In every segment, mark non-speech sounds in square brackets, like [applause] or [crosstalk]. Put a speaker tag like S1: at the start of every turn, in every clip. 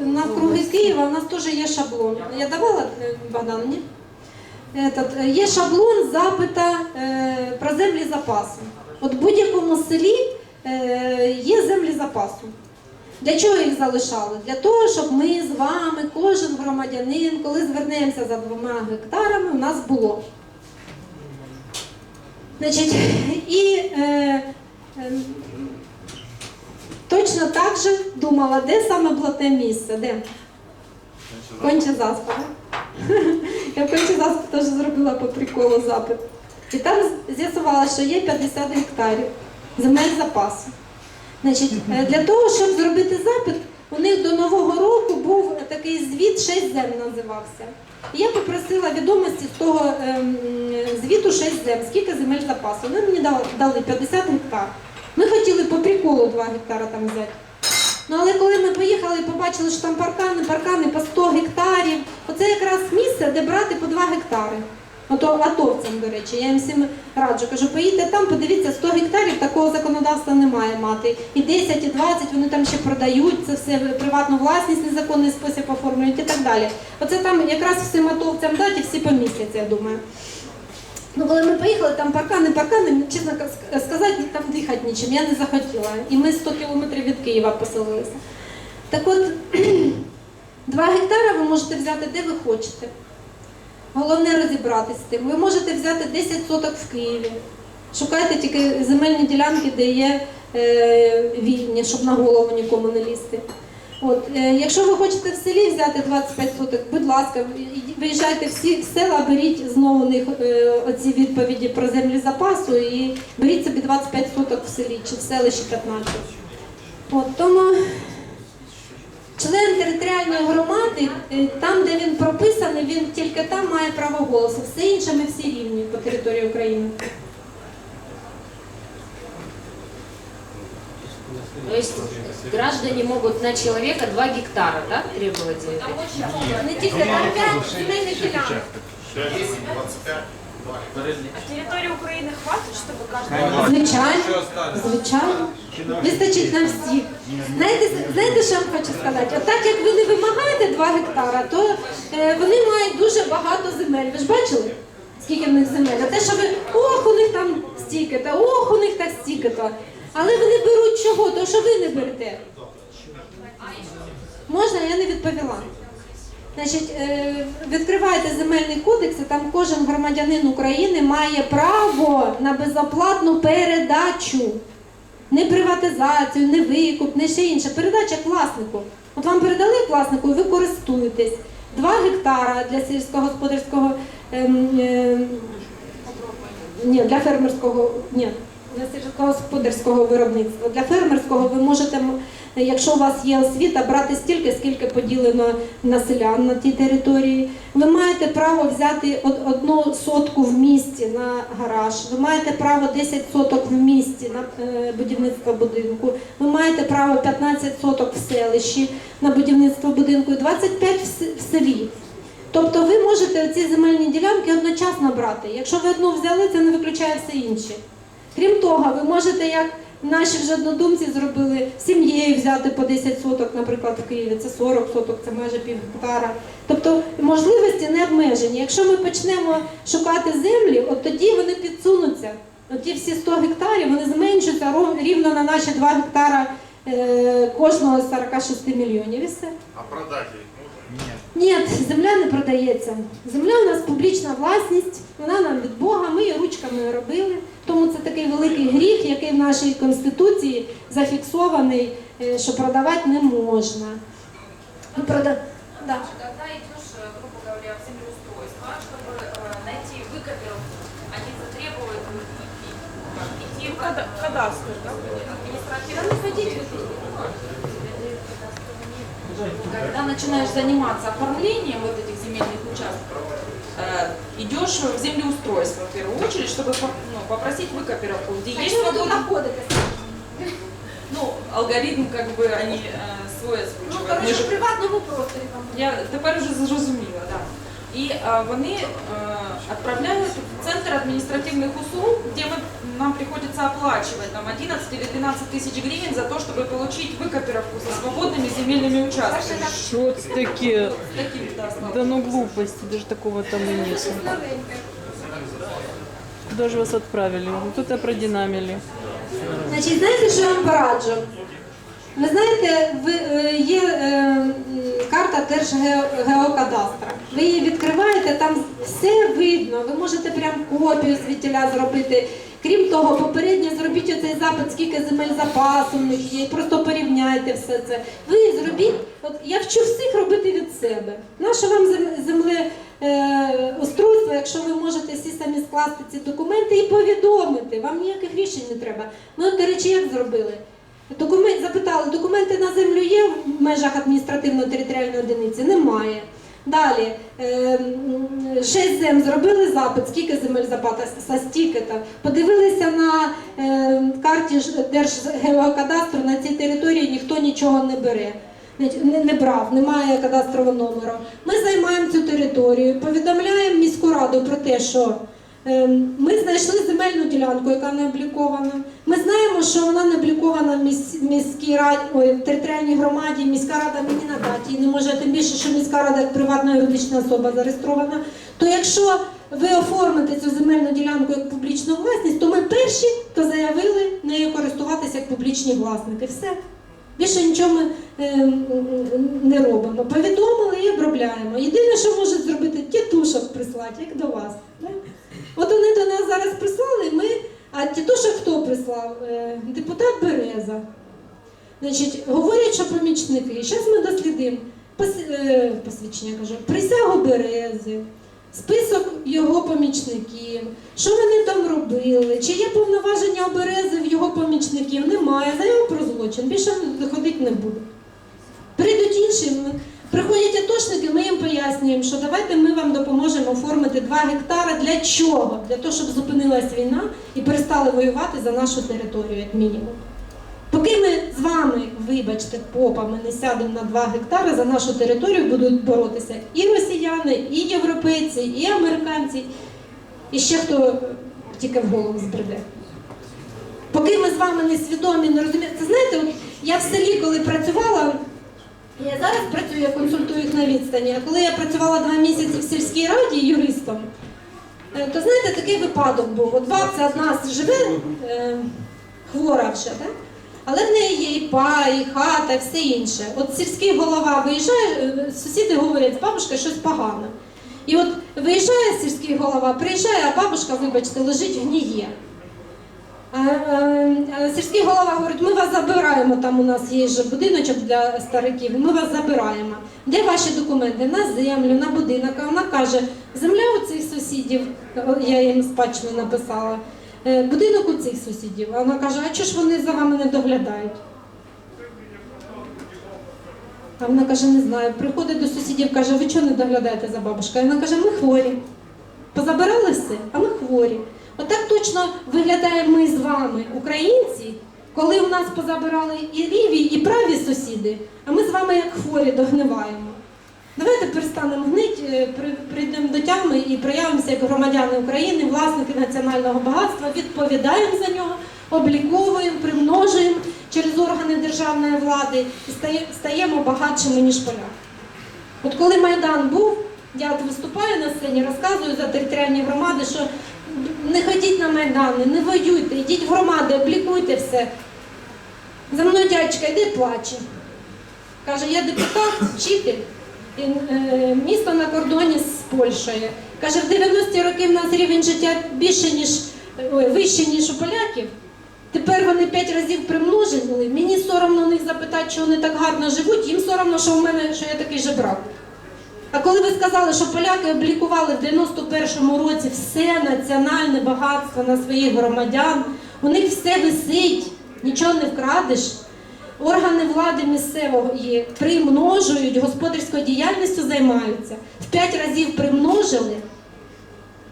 S1: навкруги Києва у нас теж є шаблон. Я давала е, Богдану, ні? Этот, е, є шаблон запита е, про землі запасу. От в будь-якому селі е, є землі запасу. Для чого їх залишали? Для того, щоб ми з вами, кожен громадянин, коли звернемося за двома гектарами, у нас було. Значить, і е, е, точно так же думала, де саме блатне місце, де? Конче заспа. [laughs] Я конче заспа теж зробила по приколу запит. І там з'ясувала, що є 50 гектарів земель запасу. Значить, е, для того, щоб зробити запит, у них до Нового року був такий звіт 6 зем називався. І я попросила відомості з того ем, звіту 6 зем, скільки земель запасу. Вони мені дали, дали 50 гектар. Хотіли по приколу 2 гектара там взяти. Ну але коли ми поїхали і побачили, що там паркани, паркани по 100 гектарів, оце якраз місце, де брати по 2 гектари. Ото атовцям, до речі, я їм всім раджу. Кажу, поїдьте там, подивіться, 100 гектарів такого законодавства немає мати. І 10, і 20 вони там ще продають, це все приватну власність, незаконний спосіб оформлюють і так далі. Оце там якраз всім атовцям дати, всі помістяться, я думаю. Ну, коли ми поїхали, там паркани, паркани, чесно ка- сказати, там дихати нічим, я не захотіла. І ми 100 кілометрів від Києва поселилися. Так от, [clears throat] 2 гектара ви можете взяти де ви хочете. Головне розібратися з тим. Ви можете взяти 10 соток в Києві. Шукайте тільки земельні ділянки, де є е, вільні, щоб на голову нікому не лізти. От, е, якщо ви хочете в селі взяти 25 соток, будь ласка, виїжджайте всі в села, беріть знову у них е, оці відповіді про землі запасу і беріть собі 25 соток в селі чи в селищі 15. От, тому член територіальної громади, е, там, де він прописаний, він тільки там має право голосу. Все інше ми всі рівні по території України.
S2: То есть граждане могут на человека 2 гектара, да, требовать за это?
S1: Не тільки там 5 земельних ділянок.
S3: А территории Украины хватит, чтобы каждый...
S1: Звичайно, звичайно. Вистачить на всіх. Знаєте, знаєте, що я вам хочу сказати? От так як ви не вимагаєте 2 гектара, то е, вони мають дуже багато земель. Ви ж бачили, скільки в них земель? А те, що ви ох, у них там стільки-то, ох, у них так стільки-то. Але вони беруть чого? То що ви не берете? Можна, я не відповіла. Значить, е, відкривайте земельний кодекс, і там кожен громадянин України має право на безоплатну передачу. Не приватизацію, не викуп, не ще інше. Передача власнику. От вам передали власнику, ви користуєтесь. Два гектара для сільськогосподарського ем, ем, ні, для фермерського, ні, сільськогосподарського виробництва. Для фермерського ви можете, якщо у вас є освіта, брати стільки, скільки поділено на селян на тій території. Ви маєте право взяти одну сотку в місті на гараж. Ви маєте право 10 соток в місті на е, будівництво будинку. Ви маєте право 15 соток в селищі на будівництво будинку і 25 в селі. Тобто ви можете ці земельні ділянки одночасно брати. Якщо ви одну взяли, це не виключає все інше. Крім того, ви можете, як наші вже однодумці зробили, сім'єю взяти по 10 соток, наприклад, в Києві, це 40 соток, це майже пів гектара. Тобто можливості не обмежені. Якщо ми почнемо шукати землі, от тоді вони підсунуться. От ті всі 100 гектарів вони зменшуються рівно на наші 2 гектара е, кожного з 46 мільйонів. І все.
S4: А продать їх можна?
S1: Ні, земля не продається. Земля у нас публічна власність, вона нам від Бога, ми її ручками робили. Тому такий великий гріх, який в нашій конституції зафіксований, е, що продавати не можна. Ну, прода... да.
S3: Когда идешь, э, грубо говоря, в землеустройство, чтобы э, найти выкопировку, они затребуют и- идти в кадастр, да? административную
S5: Когда начинаешь заниматься оформлением вот этих земельных участков, э, идешь в землеустройство в первую очередь, чтобы по- ну, попросить выкопировку, где
S1: А
S5: есть
S1: чого ви тут
S5: свобода.
S1: знаходитесь?
S5: Ну, алгоритм как бы они э, свой
S1: Ну,
S5: озвучивают.
S1: коротше,
S5: Ми
S1: в
S5: ж-
S1: приватному просторі там.
S5: Я тепер вже зрозуміла, так. І е, вони е, відправляють в центр адміністративних услуг, де ми, нам приходится оплачивать там 11 или 12 тысяч гривен за то, чтобы получить выкопировку со свободными земельными участками.
S6: Что это такие?
S5: Таким, да, слава
S6: Да ну глупости, даже такого там и нет. Куда же вас отправили? Вот это продинамили.
S1: Значить, знаєте, що я вам пораджу? Ви знаєте, е, є е, карта Держгеокадастра. Ви її відкриваєте, там все видно. Ви можете прям копію звідтіля зробити. Крім того, попередньо зробіть оцей запит, скільки земель запасу в них є, просто порівняйте все це. Ви зробіть, от я вчу всіх робити від себе. Наше вам зем- земле е, устройство, якщо ви можете всі самі скласти ці документи і повідомити, вам ніяких рішень не треба. Ми, до речі, як зробили? Документ, запитали, документи на землю є в межах адміністративно-територіальної одиниці? Немає. Далі, е, шесть зем зробили запит, скільки земель запаса, стільки там. Подивилися на е, карті Держгеокадастру, на цій території ніхто нічого не бере. Не, брав, немає кадастрового номеру. Ми займаємо цю територію, повідомляємо міську раду про те, що ми знайшли земельну ділянку, яка не облікована. Ми знаємо, що вона не облікована в міській раді, ой, в територіальній громаді. Міська рада мені надати її не може, тим більше, що міська рада як приватна юридична особа зареєстрована. То якщо ви оформите цю земельну ділянку як публічну власність, то ми перші, хто заявили нею користуватися як публічні власники. Все. Більше нічого ми е, не робимо. Повідомили і обробляємо. Єдине, що можуть зробити, тітушок прислати, як до вас. От вони до нас зараз прислали, ми, а тітушок хто прислав? Е, Депутат Береза. Значить, говорять, що помічники. Зараз ми дослідимо е, посвідчення, кажу, присягу Берези, список його помічників, що вони там робили, чи є повноваження у Берези в його помічників, немає, заяву про злочин, більше ходити не буде. Прийдуть інші, приходять атошники, ми їм пояснюємо, що давайте ми вам допоможемо оформити 2 гектари. Для чого? Для того, щоб зупинилась війна і перестали воювати за нашу територію, як мінімум. Поки ми з вами, вибачте, попами не сядемо на 2 гектари, за нашу територію будуть боротися і росіяни, і європейці, і американці, і ще хто тільки в голову збреде. Поки ми з вами не свідомі, не розуміємо. Це знаєте, я в селі, коли працювала, я зараз працюю, я консультую їх на відстані. А коли я працювала два місяці в сільській раді юристом, е, то знаєте, такий випадок був. От бабця одна живе е, хвора вже, так? але в неї є і пай, і хата, і все інше. От сільський голова виїжджає, е, сусіди говорять, з бабушкою щось погано. І от виїжджає сільський голова, приїжджає, а бабушка, вибачте, лежить гніє. А, е, е, Сільський голова говорить, ми вас забираємо, там у нас є же будиночок для стариків, ми вас забираємо. Де ваші документи? На землю, на будинок. А вона каже, земля у цих сусідів, е, я їм спадщину написала, е, будинок у цих сусідів. А вона каже, а чого ж вони за вами не доглядають? А вона каже, не знаю. Приходить до сусідів, каже, ви чого не доглядаєте за бабушкою? Вона каже, ми хворі. Позабирали все, а ми хворі. Отак точно виглядаємо ми з вами, українці, коли у нас позабирали і ліві, і праві сусіди, а ми з вами як хворі догниваємо. Давайте перестанемо гнить, е, прийдемо до тями і проявимося як громадяни України, власники національного багатства, відповідаємо за нього, обліковуємо, примножуємо через органи державної влади і стаємо багатшими, ніж поляки. От коли Майдан був, я виступаю на сцені, розказую за територіальні громади, що не ходіть на Майдани, не воюйте, йдіть в громади, облікуйте все. За мною дядька йде плаче. Каже, я депутат, вчитель, е, місто на кордоні з Польщею. Каже, в 90-ті роки в нас рівень життя більше, ніж ой, вищий, ніж у поляків. Тепер вони п'ять разів примножили. Мені соромно у них запитати, що вони так гарно живуть, їм соромно, що в мене що я такий жебрак. А коли ви сказали, що поляки облікували в 91-му році все національне багатство на своїх громадян, у них все висить, нічого не вкрадеш. Органи влади місцевої примножують, господарською діяльністю займаються. В п'ять разів примножили.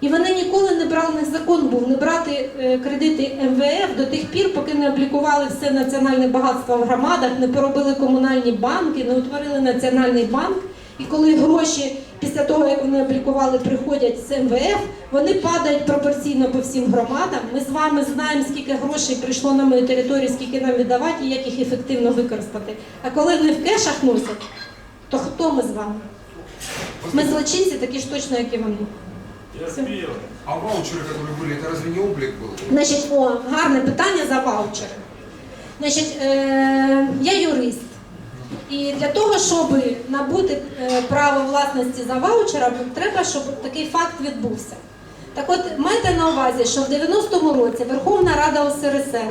S1: І вони ніколи не брали, них закон був не брати е, кредити МВФ до тих пір, поки не облікували все національне багатство в громадах, не поробили комунальні банки, не утворили національний банк. І коли гроші після того, як вони облікували, приходять з МВФ, вони падають пропорційно по всім громадам. Ми з вами знаємо, скільки грошей прийшло на мою територію, скільки нам віддавати і як їх ефективно використати. А коли вони в кешах носять, то хто ми з вами? Ми злочинці такі ж точно, як і вони. Все.
S7: А ваучеры, которые были, это разве не облик был?
S1: Значить, о, гарне питання за ваучери. Значить, е, я юрист. І для того, щоб набути е, право власності за ваучером, треба, щоб такий факт відбувся. Так от, майте на увазі, що в 90-му році Верховна Рада УСРСР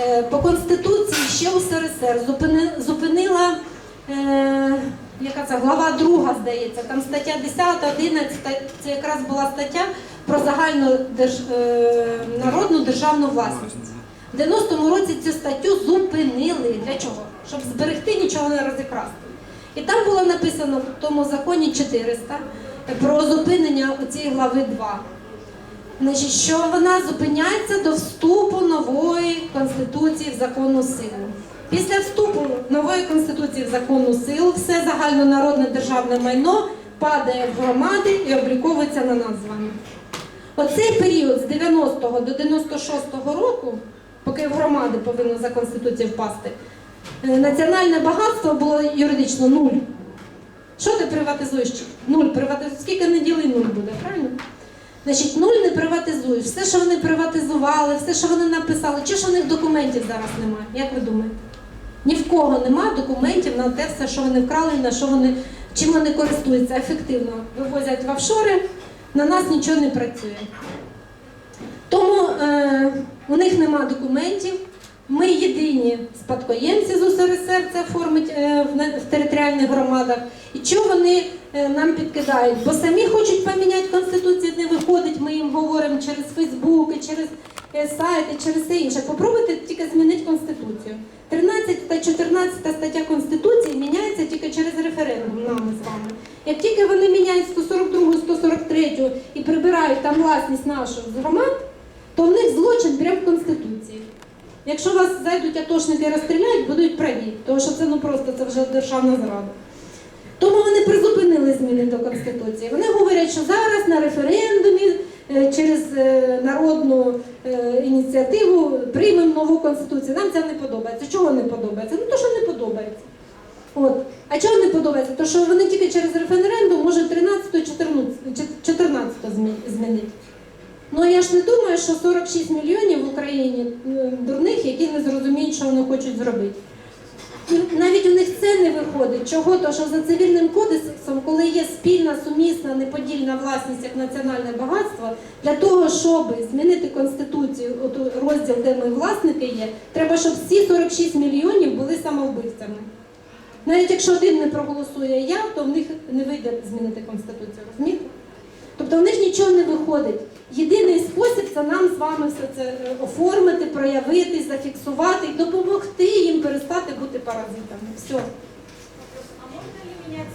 S1: е, по Конституції ще УСРСР зупини, зупинила, е, яка це, глава 2, здається, там стаття 10, 11, це якраз була стаття про загальну держ, народну державну власність. В 90-му році цю статтю зупинили. Для чого? Щоб зберегти, нічого не розікрасти. І там було написано в тому законі 400 про зупинення цієї глави 2. Значить, що вона зупиняється до вступу нової конституції в законну силу. Після вступу нової конституції в законну силу все загальнонародне державне майно падає в громади і обліковується на вами. Оцей період з 90-го до 96-го року, поки в громади повинно за конституцією впасти, національне багатство було юридично нуль. Що ти приватизуєш? Нуль приватизуєш. Скільки не діли, нуль буде, правильно? Значить, нуль не приватизуєш. Все, що вони приватизували, все, що вони написали, чи ж у них документів зараз немає? Як ви думаєте? Ні в кого немає документів на те все, що вони вкрали, на що вони, чим вони користуються ефективно. Вивозять в офшори, на нас нічого не працює. Тому е, у них нема документів. Ми єдині спадкоємці з УСРСР це оформить е, в, територіальних громадах. І чого вони е, нам підкидають? Бо самі хочуть поміняти конституцію, не виходить. Ми їм говоримо через Фейсбук, через е, сайти, через все інше. Попробуйте тільки змінити конституцію. 13 та 14 стаття Конституції міняється тільки через референдум нами з вами. Як тільки вони міняють 142, 143 і прибирають там власність нашу з громад, то в них злочин прямо в Конституції. Якщо вас зайдуть атошники і розстріляють, будуть праві, тому що це ну просто це вже державна зрада. Тому вони призупинили зміни до Конституції. Вони говорять, що зараз на референдумі е, через е, народну е, ініціативу приймемо нову конституцію. Нам це не подобається. Чого не подобається? Ну то, що не подобається. От. А чого не подобається? То що вони тільки через референдум можуть 13 14 змінити. Ну я ж не думаю, що 46 мільйонів в Україні е, дурних, які не зрозуміють, що вони хочуть зробити. І Навіть у них це не виходить. Чого? То що за цивільним кодексом, коли є спільна, сумісна, неподільна власність як національне багатство, для того, щоб змінити конституцію, от розділ, де ми власники є, треба, щоб всі 46 мільйонів були самовбивцями. Навіть якщо один не проголосує я, то в них не вийде змінити конституцію. Розумієте? Тобто в них нічого не виходить. Єдиний спосіб це нам з вами все це е, оформити, проявити, зафіксувати і допомогти їм перестати бути паразитами. Все.
S3: А можна ли менять